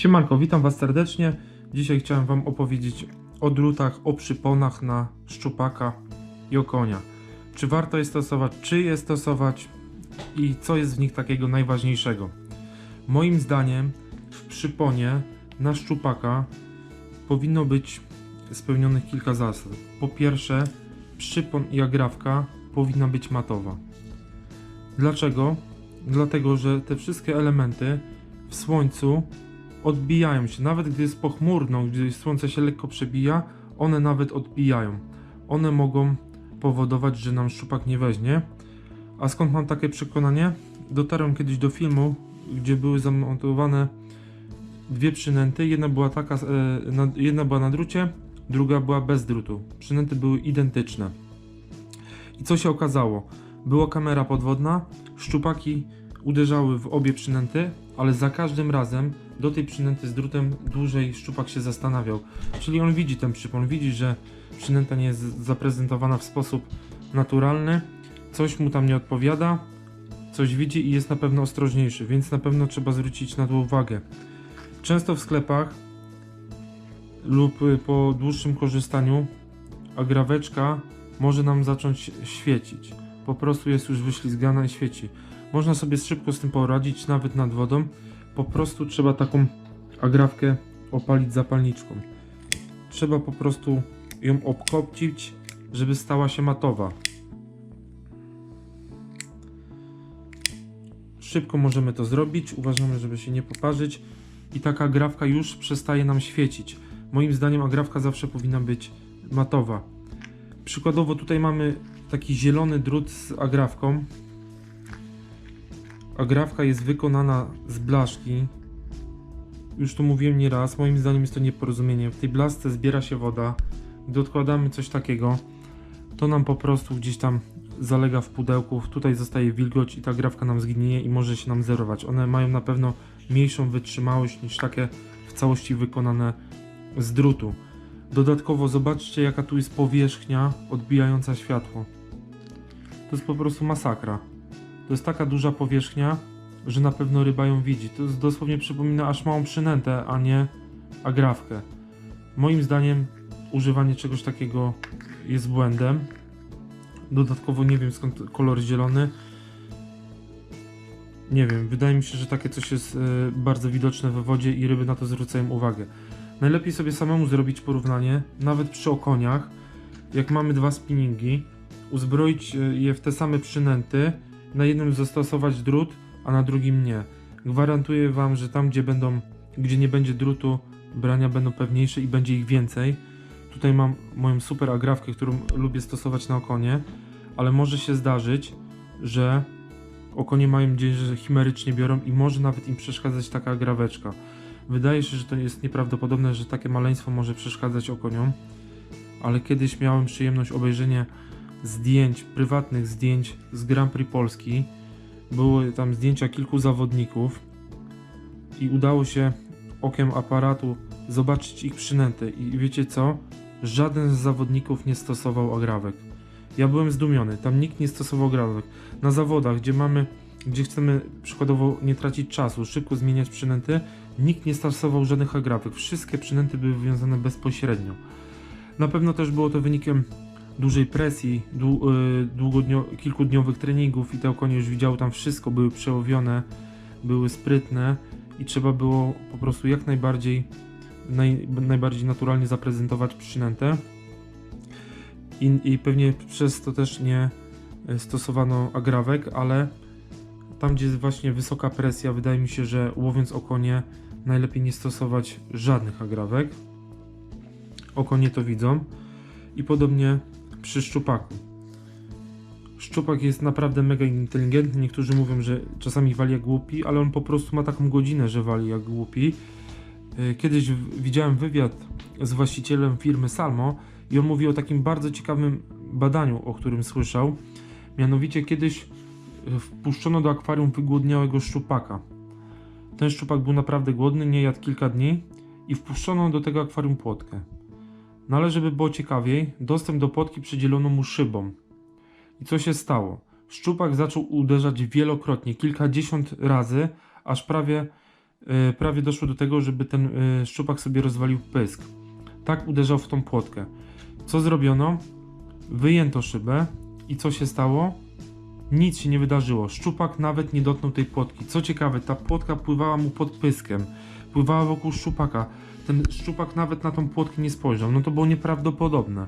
Siemanko, witam Was serdecznie. Dzisiaj chciałem Wam opowiedzieć o drutach, o przyponach na szczupaka i o konia. Czy warto je stosować, czy je stosować i co jest w nich takiego najważniejszego. Moim zdaniem w przyponie na szczupaka powinno być spełnionych kilka zasad. Po pierwsze, przypon i agrawka powinna być matowa. Dlaczego? Dlatego, że te wszystkie elementy w słońcu odbijają się. Nawet gdy jest pochmurno, gdy słońce się lekko przebija, one nawet odbijają. One mogą powodować, że nam szczupak nie weźmie. A skąd mam takie przekonanie? Dotarłem kiedyś do filmu, gdzie były zamontowane dwie przynęty. Jedna była taka, e, na, jedna była na drucie, druga była bez drutu. Przynęty były identyczne. I co się okazało? Była kamera podwodna, szczupaki uderzały w obie przynęty, ale za każdym razem do tej przynęty z drutem dłużej szczupak się zastanawiał. Czyli on widzi ten przypon, widzi, że przynęta nie jest zaprezentowana w sposób naturalny, coś mu tam nie odpowiada, coś widzi i jest na pewno ostrożniejszy, więc na pewno trzeba zwrócić na to uwagę. Często w sklepach lub po dłuższym korzystaniu agraweczka może nam zacząć świecić. Po prostu jest już wyślizgana i świeci. Można sobie szybko z tym poradzić, nawet nad wodą. Po prostu trzeba taką agrawkę opalić zapalniczką. Trzeba po prostu ją obkopcić, żeby stała się matowa. Szybko możemy to zrobić, uważamy, żeby się nie poparzyć i taka agrawka już przestaje nam świecić. Moim zdaniem agrawka zawsze powinna być matowa. Przykładowo tutaj mamy taki zielony drut z agrawką. Agrawka jest wykonana z blaszki. Już to mówiłem nieraz, moim zdaniem jest to nieporozumienie. W tej blaszce zbiera się woda. Gdy odkładamy coś takiego, to nam po prostu gdzieś tam zalega w pudełku. Tutaj zostaje wilgoć i ta agrawka nam zgnieje i może się nam zerować. One mają na pewno mniejszą wytrzymałość niż takie w całości wykonane z drutu. Dodatkowo zobaczcie jaka tu jest powierzchnia odbijająca światło. To jest po prostu masakra. To jest taka duża powierzchnia, że na pewno ryba ją widzi. To dosłownie przypomina aż małą przynętę, a nie agrawkę. Moim zdaniem używanie czegoś takiego jest błędem. Dodatkowo nie wiem skąd kolor zielony. Nie wiem, wydaje mi się, że takie coś jest e, bardzo widoczne we wodzie i ryby na to zwracają uwagę. Najlepiej sobie samemu zrobić porównanie, nawet przy okoniach, jak mamy dwa spinningi, uzbroić e, je w te same przynęty, na jednym zastosować drut, a na drugim nie. Gwarantuję Wam, że tam gdzie będą, gdzie nie będzie drutu, brania będą pewniejsze i będzie ich więcej. Tutaj mam moją super agrawkę, którą lubię stosować na okonie, ale może się zdarzyć, że okonie mają dzień, że chimerycznie biorą i może nawet im przeszkadzać taka agraweczka. Wydaje się, że to jest nieprawdopodobne, że takie maleństwo może przeszkadzać okoniom, ale kiedyś miałem przyjemność obejrzenia zdjęć, prywatnych zdjęć z Grand Prix Polski. Były tam zdjęcia kilku zawodników i udało się okiem aparatu zobaczyć ich przynęty. I wiecie co? Żaden z zawodników nie stosował agrawek. Ja byłem zdumiony, tam nikt nie stosował agrawek. Na zawodach, gdzie mamy, gdzie chcemy przykładowo nie tracić czasu, szybko zmieniać przynęty, nikt nie stosował żadnych agrawek. Wszystkie przynęty były wywiązane bezpośrednio. Na pewno też było to wynikiem dużej presji, y, kilkudniowych treningów i te okonie już widziały tam wszystko, były przełowione, były sprytne i trzeba było po prostu jak najbardziej naj, najbardziej naturalnie zaprezentować przynętę I, i pewnie przez to też nie y, stosowano agrawek, ale tam gdzie jest właśnie wysoka presja, wydaje mi się, że łowiąc okonie najlepiej nie stosować żadnych agrawek. Okonie to widzą i podobnie przy szczupaku. Szczupak jest naprawdę mega inteligentny. Niektórzy mówią, że czasami wali jak głupi, ale on po prostu ma taką godzinę, że wali jak głupi. Yy, Kiedyś widziałem wywiad z właścicielem firmy Salmo i on mówi o takim bardzo ciekawym badaniu, o którym słyszał. Mianowicie kiedyś yy, wpuszczono do akwarium wygłodniałego szczupaka. Ten szczupak był naprawdę głodny, nie jadł kilka dni i wpuszczono do tego akwarium płotkę. No ale żeby było ciekawiej, dostęp do płotki przydzielono mu szybą. I co się stało? Szczupak zaczął uderzać wielokrotnie, kilkadziesiąt razy, aż prawie y, prawie doszło do tego, żeby ten y, szczupak sobie rozwalił pysk. Tak uderzał w tą płotkę. Co zrobiono? Wyjęto szybę i co się stało? Nic się nie wydarzyło. Szczupak nawet nie dotknął tej płotki. Co ciekawe, ta płotka pływała mu pod pyskiem. Pływała wokół szczupaka. Ten szczupak nawet na tą płotkę nie spojrzał. No to było nieprawdopodobne.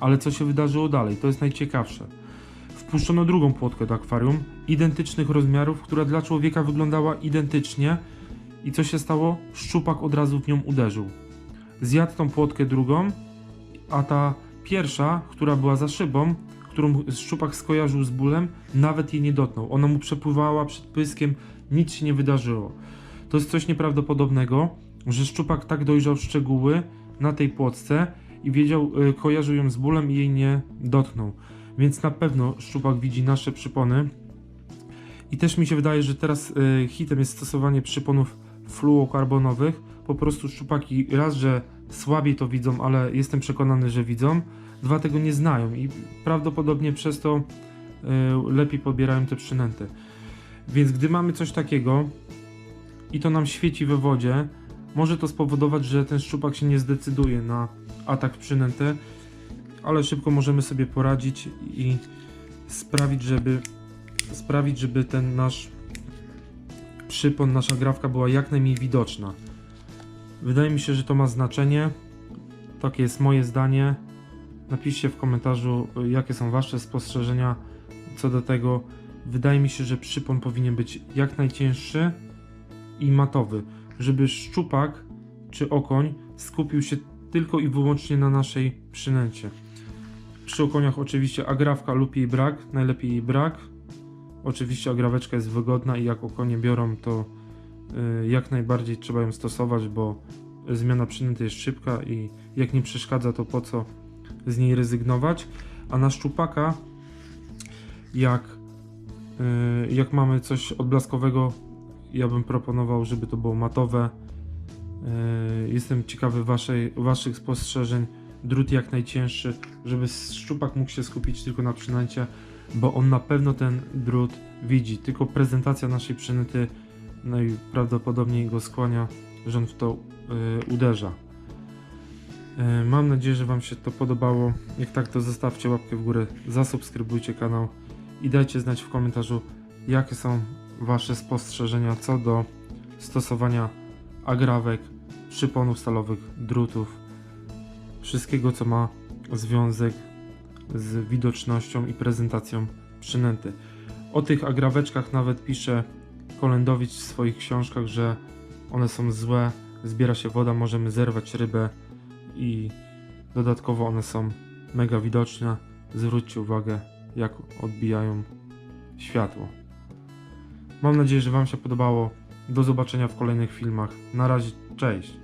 Ale co się wydarzyło dalej? To jest najciekawsze. Wpuszczono drugą płotkę do akwarium, identycznych rozmiarów, która dla człowieka wyglądała identycznie. I co się stało? Szczupak od razu w nią uderzył. Zjadł tą płotkę drugą, a ta pierwsza, która była za szybą, którą szczupak skojarzył z bólem, nawet jej nie dotknął. Ona mu przepływała przed pyskiem, nic się nie wydarzyło. To jest coś nieprawdopodobnego, że szczupak tak dojrzał szczegóły na tej płotce i wiedział, y, kojarzył ją z bólem i jej nie dotknął. Więc na pewno szczupak widzi nasze przypony. I też mi się wydaje, że teraz y, hitem jest stosowanie przyponów fluokarbonowych. Po prostu szczupaki raz, że słabiej to widzą, ale jestem przekonany, że widzą. Dwa tego nie znają i prawdopodobnie przez to y, lepiej podbierają te przynęty. Więc gdy mamy coś takiego i to nam świeci we wodzie, może to spowodować, że ten szczupak się nie zdecyduje na atak w przynętę, ale szybko możemy sobie poradzić i sprawić, żeby sprawić, żeby ten nasz przypon, nasza grawka była jak najmniej widoczna. Wydaje mi się, że to ma znaczenie. Takie jest moje zdanie. Napiszcie w komentarzu, jakie są Wasze spostrzeżenia co do tego. Wydaje mi się, że przypon powinien być jak najcięższy i matowy, żeby szczupak czy okoń skupił się tylko i wyłącznie na naszej przynęcie. Przy okoniach oczywiście agrawka lub jej brak, najlepiej jej brak. Oczywiście agraweczka jest wygodna i jak okonie biorą, to y, jak najbardziej trzeba ją stosować, bo zmiana przynęty jest szybka i jak nie przeszkadza, to po co z niej rezygnować. A na szczupaka, jak, y, jak mamy coś odblaskowego, ja bym proponował, żeby to było matowe. Y, Jestem ciekawy waszej, waszych spostrzeżeń. Drut jak najcięższy, żeby szczupak mógł się skupić tylko na przynęcie, bo on na pewno ten drut widzi. Tylko prezentacja naszej przynęty najprawdopodobniej go skłania, że on w to y, uderza. Y, mam nadzieję, że Wam się to podobało. Jak tak, to zostawcie łapkę w górę, zasubskrybujcie kanał i dajcie znać w komentarzu, jakie są Wasze spostrzeżenia co do stosowania agrawek, przyponów stalowych, drutów, wszystkiego, co ma związek z widocznością i prezentacją przynęty. O tych agraweczkach nawet pisze Kolendowicz w swoich książkach, że one są złe, zbiera się woda, możemy zerwać rybę i dodatkowo one są mega widoczne. Zwróćcie uwagę, jak odbijają światło. Mam nadzieję, że Wam się podobało. Do zobaczenia w kolejnych filmach. Na razie, cześć!